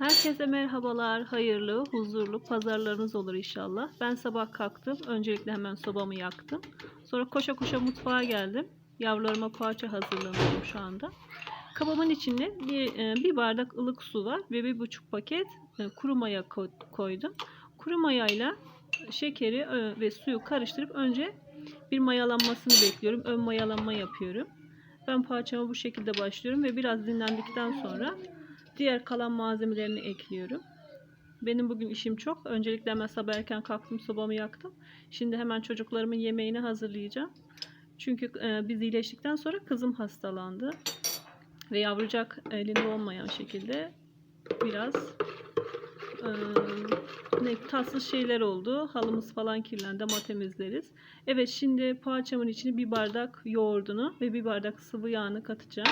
Herkese merhabalar, hayırlı, huzurlu pazarlarınız olur inşallah. Ben sabah kalktım, öncelikle hemen sobamı yaktım. Sonra koşa koşa mutfağa geldim. Yavrularıma poğaça hazırlanıyorum şu anda. Kabımın içine bir, e, bir bardak ılık su var ve bir buçuk paket e, kuru maya ko- koydum. Kuru mayayla şekeri e, ve suyu karıştırıp önce bir mayalanmasını bekliyorum. Ön mayalanma yapıyorum. Ben poğaçama bu şekilde başlıyorum ve biraz dinlendikten sonra diğer kalan malzemelerini ekliyorum. Benim bugün işim çok. Öncelikle hemen sabah erken kalktım, sobamı yaktım. Şimdi hemen çocuklarımın yemeğini hazırlayacağım. Çünkü e, biz iyileştikten sonra kızım hastalandı. Ve yavrucak elinde olmayan şekilde biraz e, ne tatsız şeyler oldu. Halımız falan kirlendi ama temizleriz. Evet şimdi poğaçamın içine bir bardak yoğurdunu ve bir bardak sıvı yağını katacağım.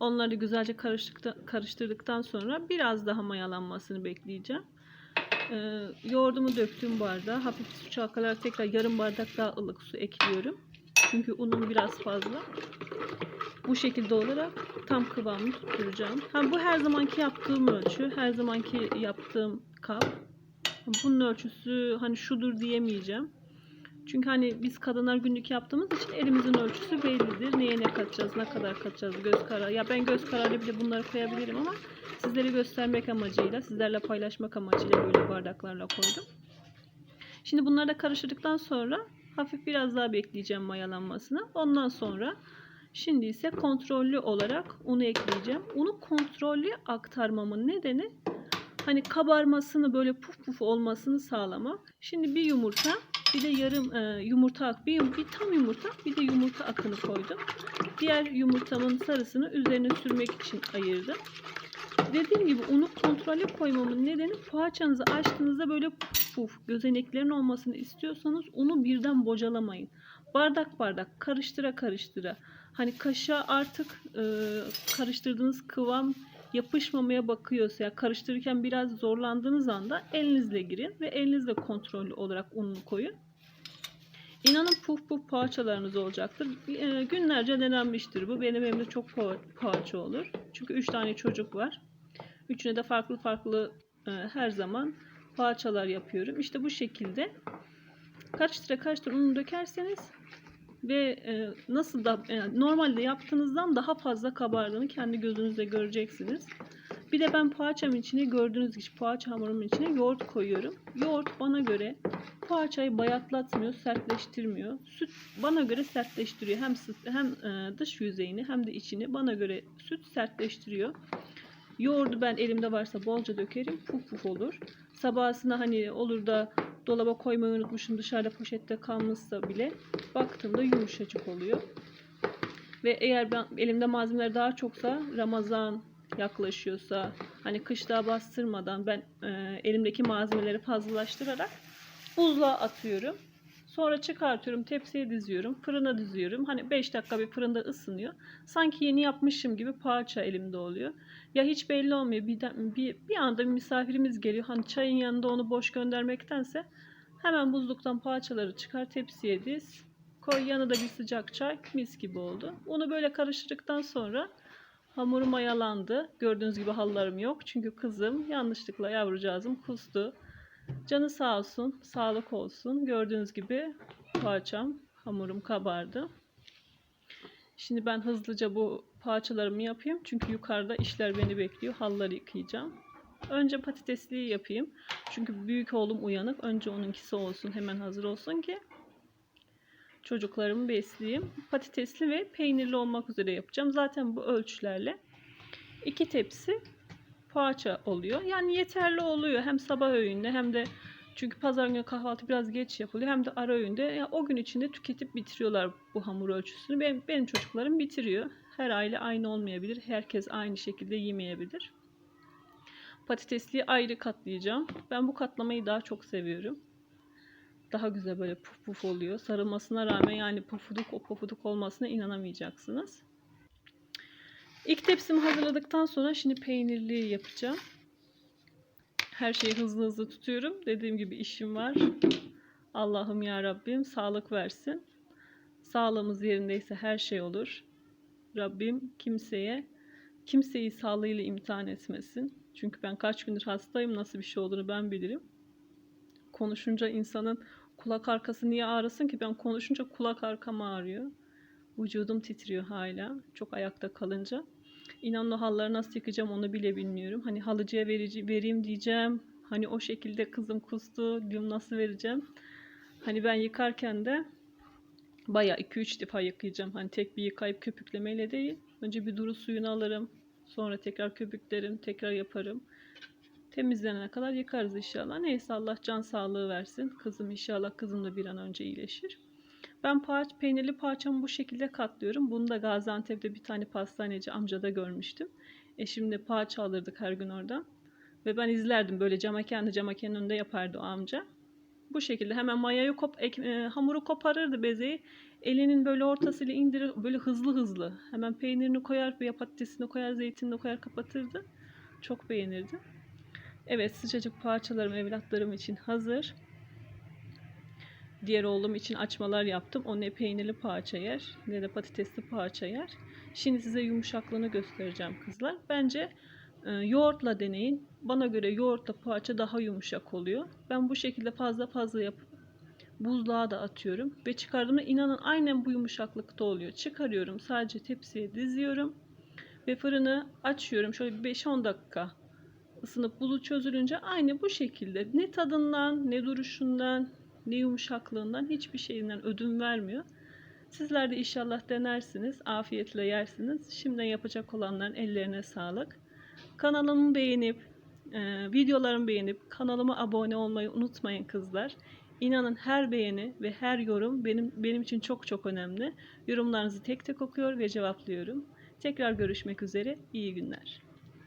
Onları güzelce karıştırdıktan sonra biraz daha mayalanmasını bekleyeceğim. Ee, yoğurdumu döktüğüm bardağa hafif su çalkalayarak tekrar yarım bardak daha ılık su ekliyorum. Çünkü unum biraz fazla. Bu şekilde olarak tam kıvamını tutturacağım. Ha, bu her zamanki yaptığım ölçü, her zamanki yaptığım kap. Bunun ölçüsü hani şudur diyemeyeceğim. Çünkü hani biz kadınlar günlük yaptığımız için elimizin ölçüsü bellidir. Neye ne katacağız, ne kadar katacağız, göz kararı. Ya ben göz kararı bile bunları koyabilirim ama sizlere göstermek amacıyla, sizlerle paylaşmak amacıyla böyle bardaklarla koydum. Şimdi bunları da karıştırdıktan sonra hafif biraz daha bekleyeceğim mayalanmasını. Ondan sonra şimdi ise kontrollü olarak unu ekleyeceğim. Unu kontrollü aktarmamın nedeni hani kabarmasını böyle puf puf olmasını sağlamak. Şimdi bir yumurta bir de yarım e, yumurta bir, bir tam yumurta bir de yumurta akını koydum. Diğer yumurtamın sarısını üzerine sürmek için ayırdım. Dediğim gibi unu kontrollü koymamın nedeni poğaçanızı açtığınızda böyle puf puf gözeneklerin olmasını istiyorsanız unu birden bocalamayın. Bardak bardak karıştıra karıştıra. Hani kaşığa artık e, karıştırdığınız kıvam yapışmamaya bakıyorsa ya karıştırırken biraz zorlandığınız anda elinizle girin ve elinizle kontrollü olarak ununu koyun. İnanın puf puf poğaçalarınız olacaktır. E, günlerce denenmiştir bu. Benim evimde çok poğaça olur. Çünkü 3 tane çocuk var. Üçüne de farklı farklı e, her zaman poğaçalar yapıyorum. İşte bu şekilde karıştıra karıştıra unu dökerseniz ve e, nasıl da yani normalde yaptığınızdan daha fazla kabardığını kendi gözünüzle göreceksiniz. Bir de ben poğaçamın içine gördüğünüz gibi poğaça hamurumun içine yoğurt koyuyorum. Yoğurt bana göre poğaçayı bayatlatmıyor, sertleştirmiyor. Süt bana göre sertleştiriyor. Hem süt, hem e, dış yüzeyini hem de içini bana göre süt sertleştiriyor. Yoğurdu ben elimde varsa bolca dökerim. Puf puf olur. Sabahısına hani olur da dolaba koymayı unutmuşum dışarıda poşette kalmışsa bile baktığımda yumuşacık oluyor. Ve eğer ben elimde malzemeler daha çoksa Ramazan yaklaşıyorsa hani kış bastırmadan ben e, elimdeki malzemeleri fazlalaştırarak buzluğa atıyorum. Sonra çıkartıyorum, tepsiye diziyorum, fırına diziyorum. Hani 5 dakika bir fırında ısınıyor. Sanki yeni yapmışım gibi poğaça elimde oluyor. Ya hiç belli olmuyor. Bir, bir, bir anda bir misafirimiz geliyor. Hani çayın yanında onu boş göndermektense hemen buzluktan poğaçaları çıkar, tepsiye diz. Koy yanına da bir sıcak çay. Mis gibi oldu. Onu böyle karıştırdıktan sonra hamuru mayalandı. Gördüğünüz gibi hallarım yok. Çünkü kızım yanlışlıkla yavrucağızım kustu. Canı sağ olsun, sağlık olsun. Gördüğünüz gibi poğaçam, hamurum kabardı. Şimdi ben hızlıca bu poğaçalarımı yapayım. Çünkü yukarıda işler beni bekliyor. Halları yıkayacağım. Önce patatesliği yapayım. Çünkü büyük oğlum uyanık. Önce onunkisi olsun, hemen hazır olsun ki çocuklarımı besleyeyim. Patatesli ve peynirli olmak üzere yapacağım. Zaten bu ölçülerle iki tepsi poğaça oluyor. Yani yeterli oluyor. Hem sabah öğünde hem de çünkü pazar günü kahvaltı biraz geç yapılıyor. Hem de ara öğünde ya o gün içinde tüketip bitiriyorlar bu hamur ölçüsünü. Benim, benim çocuklarım bitiriyor. Her aile aynı olmayabilir. Herkes aynı şekilde yemeyebilir. Patatesliği ayrı katlayacağım. Ben bu katlamayı daha çok seviyorum. Daha güzel böyle puf puf oluyor. Sarılmasına rağmen yani pufuduk o pufuduk olmasına inanamayacaksınız. İlk tepsimi hazırladıktan sonra şimdi peynirli yapacağım. Her şeyi hızlı hızlı tutuyorum. Dediğim gibi işim var. Allah'ım ya Rabbim sağlık versin. Sağlığımız yerindeyse her şey olur. Rabbim kimseye kimseyi sağlığıyla imtihan etmesin. Çünkü ben kaç gündür hastayım. Nasıl bir şey olduğunu ben bilirim. Konuşunca insanın kulak arkası niye ağrısın ki? Ben konuşunca kulak arkam ağrıyor. Vücudum titriyor hala. Çok ayakta kalınca. İnanın o halları nasıl yıkayacağım onu bile bilmiyorum. Hani halıcıya verici, vereyim diyeceğim. Hani o şekilde kızım kustu. Diyorum nasıl vereceğim. Hani ben yıkarken de Bayağı 2-3 defa yıkayacağım. Hani tek bir yıkayıp köpüklemeyle değil. Önce bir duru suyunu alırım. Sonra tekrar köpüklerim. Tekrar yaparım. Temizlenene kadar yıkarız inşallah. Neyse Allah can sağlığı versin. Kızım inşallah kızım da bir an önce iyileşir. Ben paç, peynirli poğaçamı bu şekilde katlıyorum. Bunu da Gaziantep'te bir tane pastaneci amcada görmüştüm. Eşimle poğaça alırdık her gün oradan. Ve ben izlerdim böyle camakendi camakenin önünde yapardı o amca. Bu şekilde hemen mayayı kop, ek- e, hamuru koparırdı bezeyi. Elinin böyle ortasıyla indirir böyle hızlı hızlı. Hemen peynirini koyar, veya patatesini koyar, zeytinini koyar kapatırdı. Çok beğenirdi. Evet sıcacık poğaçalarım evlatlarım için hazır. Diğer oğlum için açmalar yaptım. O ne peynirli poğaça yer ne de patatesli poğaça yer. Şimdi size yumuşaklığını göstereceğim kızlar. Bence e, yoğurtla deneyin. Bana göre yoğurtla poğaça daha yumuşak oluyor. Ben bu şekilde fazla fazla yapıp buzluğa da atıyorum. Ve çıkardığımda inanın aynen bu yumuşaklıkta oluyor. Çıkarıyorum sadece tepsiye diziyorum. Ve fırını açıyorum. Şöyle bir 5-10 dakika ısınıp buzu çözülünce aynı bu şekilde. Ne tadından, ne duruşundan, ne yumuşaklığından hiçbir şeyinden ödün vermiyor. Sizler de inşallah denersiniz. Afiyetle yersiniz. Şimdiden yapacak olanların ellerine sağlık. Kanalımı beğenip, e, videolarımı beğenip kanalıma abone olmayı unutmayın kızlar. İnanın her beğeni ve her yorum benim benim için çok çok önemli. Yorumlarınızı tek tek okuyor ve cevaplıyorum. Tekrar görüşmek üzere. İyi günler.